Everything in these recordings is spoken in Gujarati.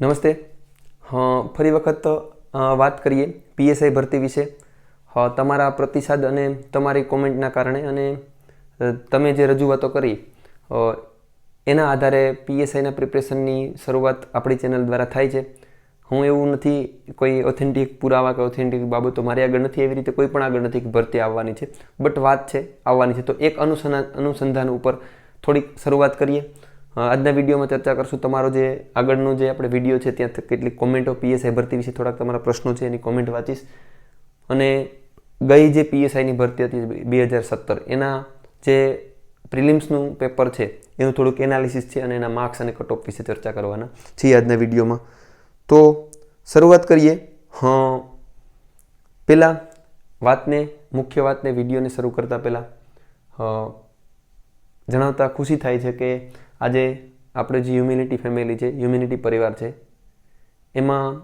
નમસ્તે. હા, ફરી વખત વાત કરીએ પીએસઆઈ ભરતી વિશે. તમારા પ્રતિસાદ અને તમારી કોમેન્ટના કારણે અને તમે જે રજૂઆતો કરી એના આધારે પીએસઆઈના પ્રિપરેશનની શરૂઆત આપણી ચેનલ દ્વારા થાય છે. હું એવું નથી કોઈ ઓથેન્ટિક પુરાવા કે ઓથેન્ટિક બાબતો મારી આગળ નથી એવી રીતે કોઈ પણ આગળ નથી ભરતી આવવાની છે. બટ વાત છે, આવવાની છે. તો એક અનુસંધાન અનુસંધાન ઉપર થોડીક શરૂઆત કરીએ. આજના વિડીયોમાં ચર્ચા કરશું તમારો જે આગળનો જે આપણે વીડિયો છે, ત્યાં કેટલીક કોમેન્ટો પીએસઆઈ ભરતી વિશે થોડાક તમારા પ્રશ્નો છે, એની કોમેન્ટ વાંચીશ. અને ગઈ જે પીએસઆઈની ભરતી હતી બે હજાર સત્તર, એના જે પ્રિલિમ્સનું પેપર છે, એનું થોડુંક એનાલિસિસ છે અને એના માર્ક્સ અને કટ વિશે ચર્ચા કરવાના છીએ આજના વિડીયોમાં. તો શરૂઆત કરીએ. હા પહેલાં વાતને, મુખ્ય વાતને વિડીયોને શરૂ કરતાં પહેલાં જણાવતા ખુશી થાય છે કે આજે આપણે જે હ્યુમિનિટી ફેમિલી છે હ્યુમિનિટી પરિવાર છે, એમાં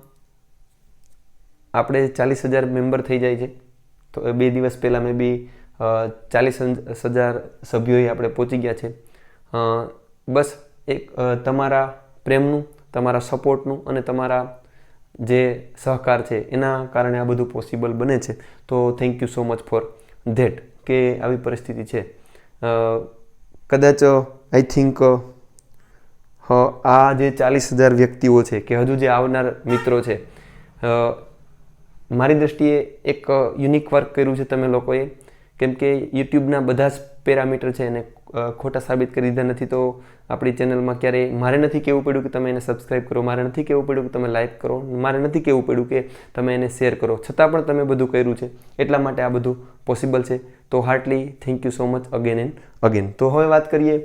આપણે ચાલીસ હજાર મેમ્બર થઈ જાય છે. તો એ બે દિવસ પહેલાં મેં બી ચાલીસ હજાર સભ્યોએ આપણે પહોંચી ગયા છે. બસ એક તમારા પ્રેમનું, તમારા સપોર્ટનું અને તમારા જે સહકાર છે, એના કારણે આ બધું પોસિબલ બને છે. તો thank you so much for that, કે આવી પરિસ્થિતિ છે. કદાચ આઈ થિંક આ જે ચાલીસ હજાર વ્યક્તિઓ છે, કે હજુ જે આવનાર મિત્રો છે મારી દૃષ્ટિએ એક યુનિક વર્ક કર્યું છે તમે લોકોએ. કેમ કે યુટ્યુબના બધા જ પેરામીટર છે એને ખોટા સાબિત કરી દીધા નથી, તો આપણી ચેનલમાં ક્યારેય મારે નથી કહેવું પડ્યું કે તમે એને સબસ્ક્રાઈબ કરો, મારે નથી કહેવું પડ્યું કે તમે લાઇક કરો, મારે નથી કહેવું પડ્યું કે તમે એને શેર કરો. છતાં પણ તમે બધું કર્યું છે, એટલા માટે આ બધું પોસિબલ છે. તો heartily thank you so much again and again તો હવે વાત કરીએ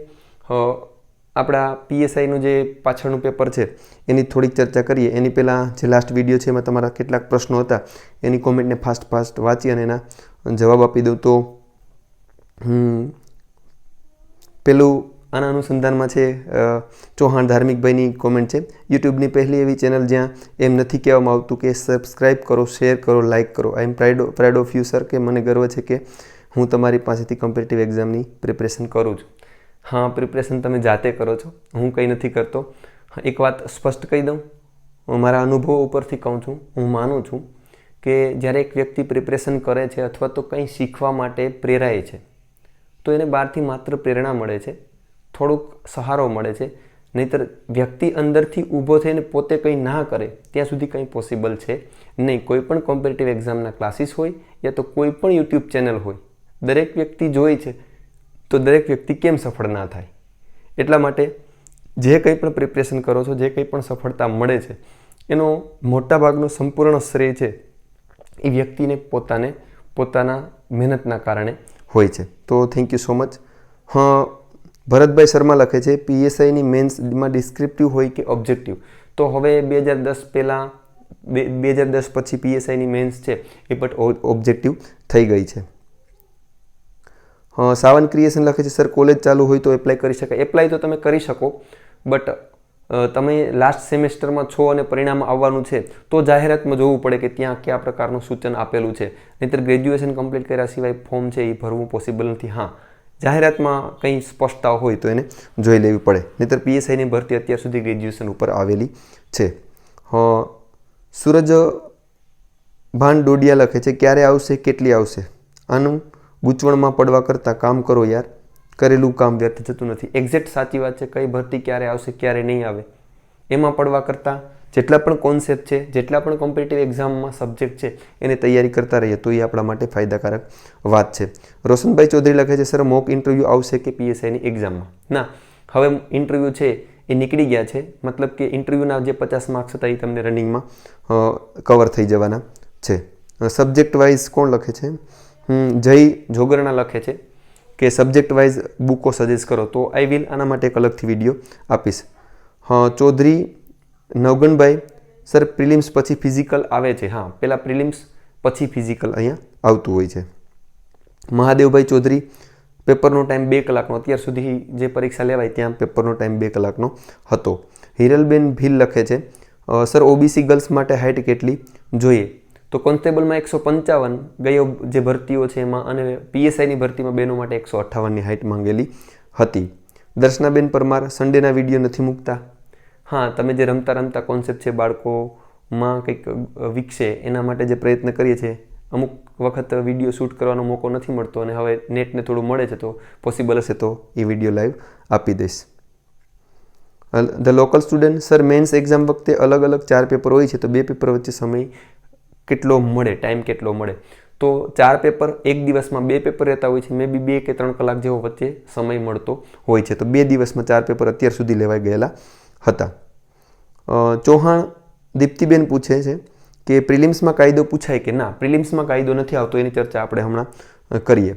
આપણા પીએસઆઈનું જે પાછળનું પેપર છે, એની થોડીક ચર્ચા કરીએ. એની પહેલાં જે લાસ્ટ વીડિયો છે એમાં તમારા કેટલાક પ્રશ્નો હતા, એની કોમેન્ટને ફાસ્ટ ફાસ્ટ વાંચી અને એના જવાબ આપી દઉં. તો પેલું આના અનુસંધાનમાં છે ચૌહાણ ધાર્મિકભાઈની કોમેન્ટ છે. યુટ્યુબની પહેલી એવી ચેનલ જ્યાં એમ નથી કહેવામાં આવતું કે સબસ્ક્રાઈબ કરો શેર કરો લાઇક કરો. I am pride pride of you sir કે મને ગર્વ છે કે હું તમારી પાસેથી કોમ્પિટિટિવ એક્ઝામની પ્રિપરેશન કરું છું. હા પ્રિપરેશન તમે જાતે કરો છો. હું કંઈ નથી કરતો. એક વાત સ્પષ્ટ કહી દઉં. હું મારા અનુભવો ઉપરથી કહું છું. હું માનું છું કે જ્યારે એક વ્યક્તિ પ્રિપરેશન કરે છે અથવા તો કંઈ શીખવા માટે પ્રેરાય છે, તો એને બહારથી માત્ર પ્રેરણા મળે છે, થોડુંક સહારો મળે છે. નહીંતર વ્યક્તિ અંદરથી ઊભો થઈને પોતે કંઈ ના કરે, ત્યાં સુધી કંઈ પોસિબલ છે નહીં. કોઈ પણ કોમ્પિટિટિવ એક્ઝામના ક્લાસીસ હોય, યા તો કોઈ પણ યુટ્યુબ ચેનલ હોય, દરેક વ્યક્તિ જોઈ છે તો દરેક વ્યક્તિ કેમ સફળ ના થાય? એટલા માટે જે કંઈ પણ પ્રિપરેશન કરો છો, જે કંઈ પણ સફળતા મળે છે, એનો મોટાભાગનો સંપૂર્ણ શ્રેય છે એ વ્યક્તિને પોતાને, પોતાના મહેનતના કારણે હોય છે. તો થેન્ક યુ સો મચ હા, ભરતભાઈ શર્મા લખે છે પીએસઆઈની મેન્સમાં ડિસ્ક્રિપ્ટિવ હોય કે ઓબ્જેક્ટિવ તો હવે બે હજાર દસ પહેલાં, બે હજાર દસ પછી પીએસઆઈની મેન્સ છે, એ પણ ઓબ્જેક્ટિવ થઈ ગઈ છે. સાવન ક્રિએશન લખે છે, સર, કોલેજ ચાલુ હોય તો એપ્લાય કરી શકાય. એપ્લાય તો તમે કરી શકો બટ તમે લાસ્ટ સેમેસ્ટરમાં છો અને પરિણામ આવવાનું છે, તો જાહેરાતમાં જોવું પડે કે ત્યાં કયા પ્રકારનું સૂચન આપેલું છે. નહીંતર ગ્રેજ્યુએશન કમ્પ્લીટ કર્યા સિવાય ફોર્મ છે એ ભરવું પોસિબલ નથી. હા, જાહેરાતમાં કંઈ સ્પષ્ટતા હોય તો એને જોઈ લેવી પડે. નહીંતર પીએસઆઈની ભરતી અત્યાર સુધી ગ્રેજ્યુએશન ઉપર આવેલી છે. સૂરજ ભાન ડોડિયા લખે છે, ક્યારે આવશે, કેટલી આવશે? આનું ગૂંચવણમાં પડવા કરતાં કામ કરો યાર. કરેલું કામ વ્યર્થ જતું નથી. એક્ઝેક્ટ સાચી વાત છે, કઈ ભરતી ક્યારે આવશે, ક્યારે નહીં આવે. એમાં પડવા કરતાં જેટલા પણ કોન્સેપ્ટ છે, જેટલા પણ કોમ્પિટિટિવ એક્ઝામમાં સબ્જેક્ટ છે, એને તૈયારી કરતા રહીએ, તો એ આપણા માટે ફાયદાકારક વાત છે. રોશનભાઈ ચૌધરી લખે છે સર મોક ઇન્ટરવ્યૂ આવશે કે પીએસઆઈની એક્ઝામમાં ના હવે ઇન્ટરવ્યૂ છે, એ નીકળી ગયા છે. મતલબ કે ઇન્ટરવ્યૂના જે પચાસ માર્ક્સ હતા, એ તમને રનિંગમાં કવર થઈ જવાના છે. સબ્જેક્ટ વાઇઝ કોણ લખે છે? જય જોગરણા લખે છે કે સબ્જેક્ટ વાઇઝ બુકો સજેસ્ટ કરો તો આઈ વિલ આના માટે એક અલગથી વીડિયો આપીશ. હા, ચૌધરી નવગણભાઈ સર પ્રિલિમ્સ પછી ફિઝિકલ આવે છે. હા પહેલાં પ્રિલિમ્સ પછી ફિઝિકલ અહીંયા આવતું હોય છે. મહાદેવભાઈ ચૌધરી, પેપરનો ટાઈમ બે કલાકનો. અત્યાર સુધી જે પરીક્ષા લેવાય ત્યાં પેપરનો ટાઈમ બે કલાકનો હતો. હિરલબેન ભીલ લખે છે સર ઓબીસી ગર્લ્સ માટે હાઇટ કેટલી? જોઈએ. તો કોન્સ્ટેબલમાં એકસો પંચાવન, ગયો જે ભરતીઓ છે એમાં અને પીએસઆઈની ભરતીમાં બેનો માટે એકસો અઠ્ઠાવનની હાઇટ માંગેલી હતી. દર્શનાબેન પરમાર સન્ડેના વીડિયો નથી મૂકતા. હા, તમે જે રમતા રમતા કોન્સેપ્ટ છે બાળકોમાં કંઈક વિકસે, એના માટે જે પ્રયત્ન કરીએ છીએ, અમુક વખત વીડિયો શૂટ કરવાનો મોકો નથી મળતો અને હવે નેટને થોડું મળે છે તો પોસિબલ હશે તો એ વીડિયો લાઈવ આપી દઈશ. The local student sir mains exam વખતે અલગ અલગ ચાર પેપર હોય છે તો બે પેપર વચ્ચે સમય કેટલો મળે ટાઈમ કેટલો મળે. તો ચાર પેપર એક દિવસમાં બે પેપર રહેતા હોય છે. મે બી બે કે ત્રણ કલાક જેવો વચ્ચે સમય મળતો હોય છે. તો બે દિવસમાં ચાર પેપર અત્યાર સુધી લેવાઈ ગયેલા હતા. ચૌહાણ દીપ્તિબેન પૂછે છે કે પ્રિલિમ્સમાં કાયદો પૂછાય કે ના? પ્રિલિમ્સમાં કાયદો નથી આવતો, એની ચર્ચા આપણે હમણાં કરીએ.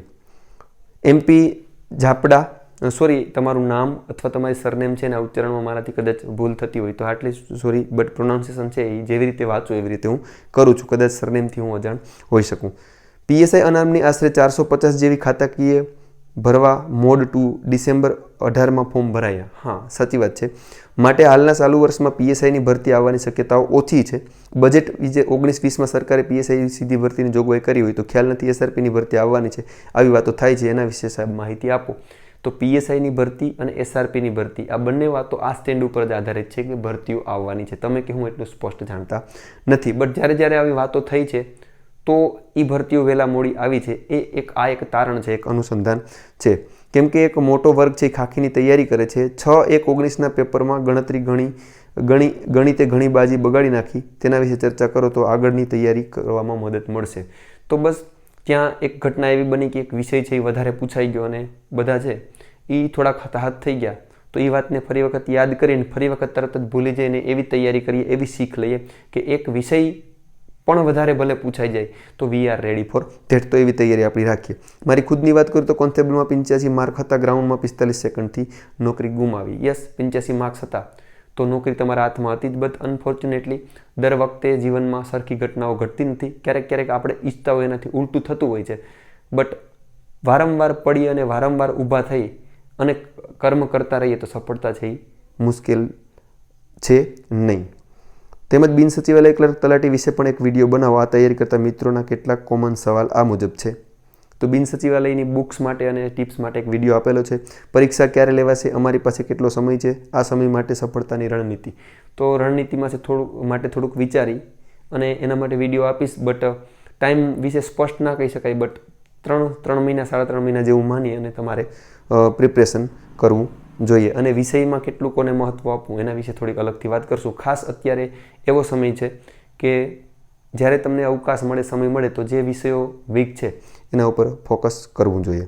એમપી ઝાપડા સોરી તમારું નામ અથવા તમારી સરનેમ છે એના ઉચ્ચારણમાં મારાથી કદાચ ભૂલ થતી હોય, તો આટલી સોરી બટ પ્રોનાઉન્સિએશન છે એ જેવી રીતે વાંચું એવી રીતે હું કરું છું. કદાચ સરનેમથી હું અજાણ હોઈ શકું. પીએસઆઈ અનામની આશરે ચારસો પચાસ જેવી ખાતાકીય ભરવા મોડ ટુ ડિસેમ્બર અઢારમાં ફોર્મ ભરાયા. હા, સાચી વાત છે. માટે હાલના ચાલુ વર્ષમાં પીએસઆઈની ભરતી આવવાની શક્યતાઓ ઓછી છે. બજેટ જે ઓગણીસ વીસમાં સરકારે પીએસઆઈ સીધી ભરતીની જોગવાઈ કરી હોય તો ખ્યાલ નથી એસઆરપીની ભરતી આવવાની છે. આવી વાતો થાય છે. એના વિશે સાહેબ માહિતી આપો. તો પીએસઆઈની ભરતી અને એસઆરપીની ભરતી, આ બંને વાતો આ સ્ટેન્ડ ઉપર જ આધારિત છે કે ભરતીઓ આવવાની છે. તમે કે હું એટલું સ્પષ્ટ જાણતા નથી. બટ જ્યારે જ્યારે આવી વાતો થઈ છે, તો એ ભરતીઓ વહેલા મોડી આવી છે. એ એક, આ એક તારણ છે, એક અનુસંધાન છે. કેમ કે એક મોટો વર્ગ છે ખાખીની તૈયારી કરે છે. છ એક ઓગણીસના પેપરમાં ગણતરી ઘણી ગણી ગણિતે ઘણી બાજી બગાડી નાખી. તેના વિશે ચર્ચા કરો તો આગળની તૈયારી કરવામાં મદદ મળશે. તો બસ ત્યાં એક ઘટના એવી બની કે એક વિષય છે એ વધારે પૂછાઈ ગયો અને બધા છે એ થોડાક હતાહત થઈ ગયા. તો એ વાતને ફરી વખત યાદ કરીને ફરી વખત તરત જ ભૂલી જઈને એવી તૈયારી કરીએ, એવી શીખ લઈએ કે એક વિષય પણ વધારે ભલે પૂછાઈ જાય. તો we are ready for that તો એવી તૈયારી આપણી રાખીએ. મારી ખુદની વાત કરું તો કોન્સ્ટેબલમાં પંચ્યાસી માર્ક હતા ગ્રાઉન્ડમાં પિસ્તાલીસ સેકન્ડથી નોકરી ગુમાવી. યસ પંચ્યાસી માર્ક્સ હતા. તો નોકરી તમારા હાથમાં હતી જ બટ અનફોર્ચ્યુનેટલી દર વખતે જીવનમાં સરખી ઘટનાઓ ઘટતી નથી. ક્યારેક ક્યારેક આપણે ઈચ્છતા હોય એનાથી ઉલટું થતું હોય છે. બટ વારંવાર પડી અને વારંવાર ઊભા થઈ અને કર્મ કરતા રહીએ તો સફળતા છે એ મુશ્કેલ છે નહીં. તેમજ બિન સચિવાલય ક્લર્ક તલાટી વિશે પણ એક વીડિયો બનાવો. આ તૈયારી કરતા મિત્રોના કેટલાક કોમન સવાલ આ મુજબ છે. તો બિન સચિવાલયની બુક્સ માટે અને ટિપ્સ માટે એક વીડિયો આપેલો છે. પરીક્ષા ક્યારે લેવાશે, અમારી પાસે કેટલો સમય છે? આ સમય માટે સફળતાની રણનીતિ. તો રણનીતિમાં છે થોડુંક માટે થોડુંક વિચારી અને એના માટે વીડિયો આપીશ બટ ટાઈમ વિશે સ્પષ્ટ ના કહી શકાય બટ ત્રણ ત્રણ મહિના, સાડા ત્રણ મહિના જેવું માની અને તમારે પ્રિપરેશન કરવું જોઈએ. અને વિષયમાં કેટલું કોને મહત્ત્વ આપવું, એના વિશે થોડીક અલગથી વાત કરશું. ખાસ અત્યારે એવો સમય છે કે જ્યારે તમને અવકાશ મળે, સમય મળે, તો જે વિષયો વીક છે એના ઉપર ફોકસ કરવું જોઈએ.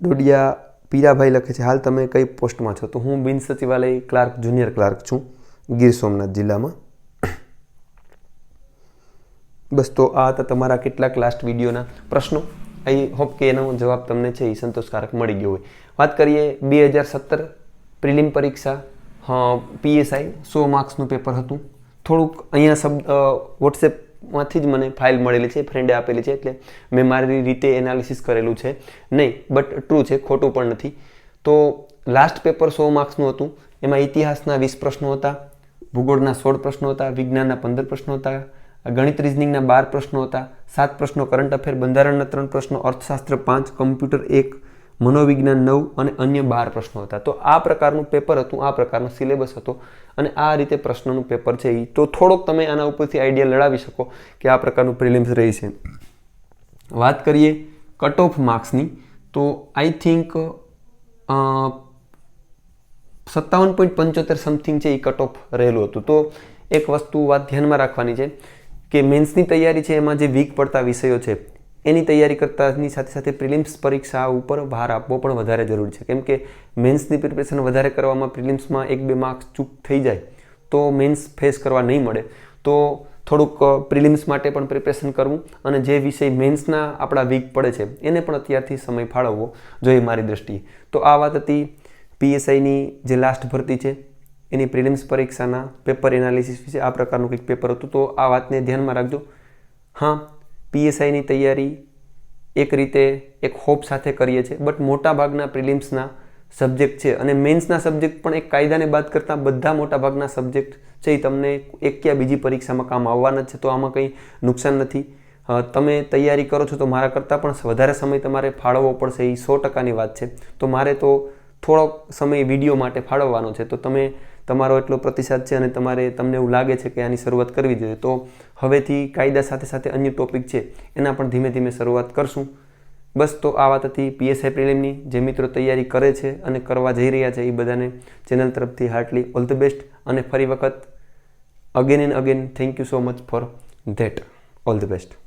ડોડિયા પીરાભાઈ લખે છે, હાલ તમે કઈ પોસ્ટમાં છો? તો હું બિન સચિવાલય ક્લાર્ક, જુનિયર ક્લાર્ક છું, ગીર સોમનાથ જિલ્લામાં. બસ તો આ હતા તમારા કેટલાક લાસ્ટ વિડીયોના પ્રશ્નો. આઈ હોપ કે એનો જવાબ તમને છે, એ સંતોષકારક મળી ગયો હોય. વાત કરીએ બે હજાર સત્તર પ્રિલિમ પરીક્ષા પીએસઆઈ સો માર્ક્સનું પેપર હતું. થોડુંક અહીંયા શબ્દ વોટ્સએપમાંથી જ મને ફાઇલ મળેલી છે, ફ્રેન્ડે આપેલી છે, એટલે મેં મારી રીતે એનાલિસિસ કરેલું છે. નહીં, બટ ટ્રુ છે, ખોટું પણ નથી. તો લાસ્ટ પેપર સો માર્ક્સનું હતું. એમાં ઇતિહાસના વીસ પ્રશ્નો હતા, ભૂગોળના સોળ પ્રશ્નો હતા, વિજ્ઞાનના પંદર પ્રશ્નો હતા, ગણિત રિઝનિંગના બાર પ્રશ્નો હતા, સાત પ્રશ્નો કરંટ અફેર બંધારણના ત્રણ પ્રશ્નો, અર્થશાસ્ત્ર પાંચ, કમ્પ્યુટર એક મનોવિજ્ઞાન નવ અને અન્ય બાર પ્રશ્નો હતા. તો આ પ્રકારનું પેપર હતું, આ પ્રકારનો સિલેબસ હતો અને આ રીતે પ્રશ્નોનું પેપર છે એ તો થોડોક તમે આના ઉપરથી આઈડિયા લડાવી શકો કે આ પ્રકારનું પ્રિલિમ્સ રહી છે. વાત કરીએ કટ ઓફ માર્ક્સની. તો આઈ થિંક સત્તાવન પોઈન્ટ પંચોતેર સમથિંગ છે એ કટ ઓફ રહેલું હતું. તો એક વસ્તુ વાત ધ્યાનમાં રાખવાની છે કે મેન્સની તૈયારી છે એમાં જે વીક પડતા વિષયો છે એની તૈયારી કરતાની સાથે સાથે પ્રિલિમ્સ પરીક્ષા ઉપર ભાર આપવો પણ વધારે જરૂરી છે. કેમ કે મેન્સની પ્રિપરેશન વધારે કરવામાં પ્રિલિમ્સમાં એક બે માર્ક્સ ચૂક થઈ જાય તો મેન્સ ફેસ કરવા નહીં મળે. તો થોડુંક પ્રિલિમ્સ માટે પણ પ્રિપરેશન કરવું અને જે વિષય મેન્સના આપણા વીક પડે છે એને પણ અત્યારથી સમય ફાળવવો જોઈએ મારી દ્રષ્ટિએ. તો આ વાત હતી પીએસઆઈની જે લાસ્ટ ભરતી છે એની પ્રિલિમ્સ પરીક્ષાના પેપર એનાલિસિસ વિશે આ પ્રકારનું કંઈક પેપર હતું. તો આ વાતને ધ્યાનમાં રાખજો. હા પીએસઆઈની તૈયારી એક રીતે એક હોપ સાથે કરીએ છીએ. બટ મોટાભાગના પ્રિલિમ્સના સબ્જેક્ટ છે અને મેન્સના સબ્જેક્ટ પણ એક કાયદાને બાદ કરતાં બધા મોટા ભાગના સબ્જેક્ટ છે એ તમને એક કે બીજી પરીક્ષામાં કામ આવવાના છે, તો આમાં કંઈ નુકસાન નથી. તમે તૈયારી કરો છો તો મારા કરતાં પણ વધારે સમય તમારે ફાળવવો પડશે એ સો ટકાની વાત છે. તો મારે તો થોડોક સમય વીડિયો માટે ફાળવવાનો છે. તો તમે તમારો એટલો પ્રતિસાદ છે અને તમારે તમને એવું લાગે છે કે આની શરૂઆત કરવી જોઈએ. તો હવેથી કાયદા સાથે સાથે અન્ય ટોપિક છે, એના પણ ધીમે ધીમે શરૂઆત કરશું. બસ તો આ વાત હતી પીએસઆઈ પ્રિલિમની. જે મિત્રો તૈયારી કરે છે અને કરવા જઈ રહ્યા છે, એ બધાને ચેનલ તરફથી હાર્ટલી ઓલ ધ બેસ્ટ અને ફરી વખત again and again thank you so much for that all the best